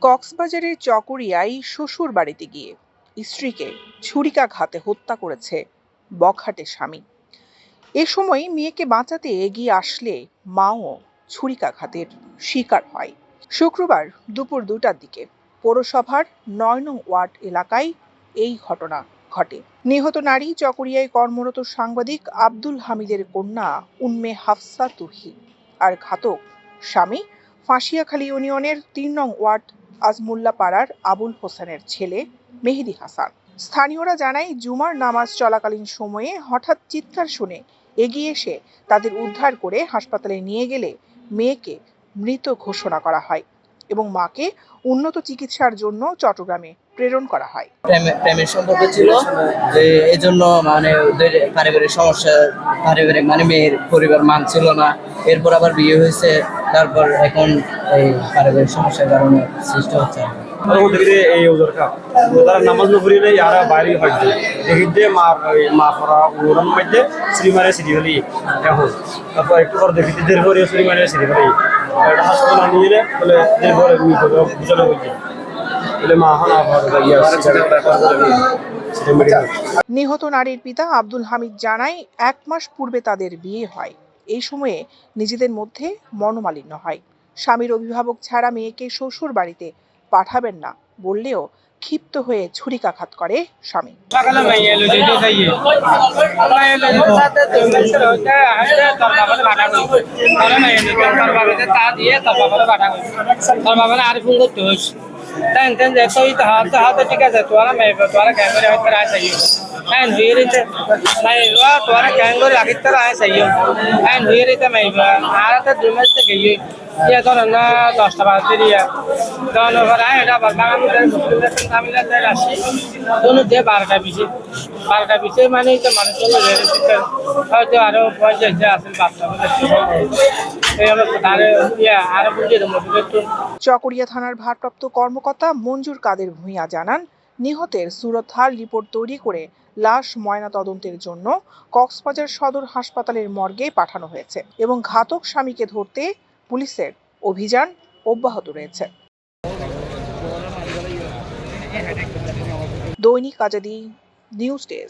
কক্সবাজারের চকরিয়ায় শ্বশুর বাড়িতে গিয়ে স্ত্রীকে ছুরিকাঘাতে হত্যা করেছে বখাটে স্বামী। এ সময় মেয়েকে বাঁচাতে এগিয়ে আসলে মাও ছুরিকাঘাতের শিকার হয়। শুক্রবার দুপুর দুটার দিকে পৌরসভার নয় নং ওয়ার্ড এলাকায় এই ঘটনা ঘটে। নিহত নারী চকরিয়ায় কর্মরত সাংবাদিক আব্দুল হামিদের কন্যা উন্মে হাফসা তুহি আর ঘাতক স্বামী ফাঁসিয়াখালী ইউনিয়নের তিন নং ওয়ার্ড আজমুল্লা পাড়ার আবুল হোসেনের ছেলে মেহেদি হাসান। স্থানীয়রা জানায়, জুমার নামাজ চলাকালীন সময়ে হঠাৎ চিৎকার শুনে এগিয়ে এসে তাদের উদ্ধার করে হাসপাতালে নিয়ে গেলে মেয়েকে মৃত ঘোষণা করা হয়। এবং মাকে উন্নত চিকিৎসার জন্য চট্টগ্রামে প্রেরণ করা হয়। প্রেমের সম্পর্ক ছিল যে এই জন্য মানে ওদের পারিবারিক সমস্যা পারিবারিক মানে মেয়ের পরিবার মানছিল না। এরপর আবার বিয়ে হয়েছে তারপর এখন এই পারিবারিক সমস্যার কারণে সৃষ্টি হচ্ছে। এই তারা নামাজ বাইরে হইতে দেখিতে মার মা পড়া ওরম মধ্যে শ্রীমারে সিঁড়ি ফেলি এখন। তারপর একটু পর দেখিতে দেরি করে শ্রীমারে সিঁড়ি ফেলি নিহত নারীর পিতা আব্দুল হামিদ জানায়, এক মাস পূর্বে তাদের বিয়ে হয়। এই সময়ে নিজেদের মধ্যে মনোমালিন্য হয়। স্বামীর অভিভাবক ছাড়া মেয়েকে শ্বশুর বাড়িতে পাঠাবেন না। বললেও ক্ষিপ্ত হয়ে ছুরিকাঘাত করে স্বামী। হতে আসতে তোর কই তোর এলো তোর যাইয়ে এন হুইরিতে মাই আর তো দুমাস থেকে গিয়ে ইয়া তোর না দশটা বাজে দিয়া তখন ওরা এটা বাগান তামিলা যায় আসি তখন দিয়ে বারোটা বিছে বারোটা বিছে মানে তো মানুষ হয়তো আরও পঞ্চাশ যে আসেন বাচ্চা এই হলো তারে ইয়া আরও বুঝিয়ে চকরিয়া থানার ভারপ্রাপ্ত কর্মকর্তা মঞ্জুর কাদের ভূঁইয়া জানান নিহতের সুরতহাল রিপোর্ট তৈরি করে লাশ ময়না তদন্তের জন্য কক্সবাজার সদর হাসপাতালের মর্গে পাঠানো হয়েছে এবং ঘাতক স্বামীকে ধরতে পুলিশের অভিযান অব্যাহত রয়েছে। দৈনিক আজাদি নিউজ ডেস্ক।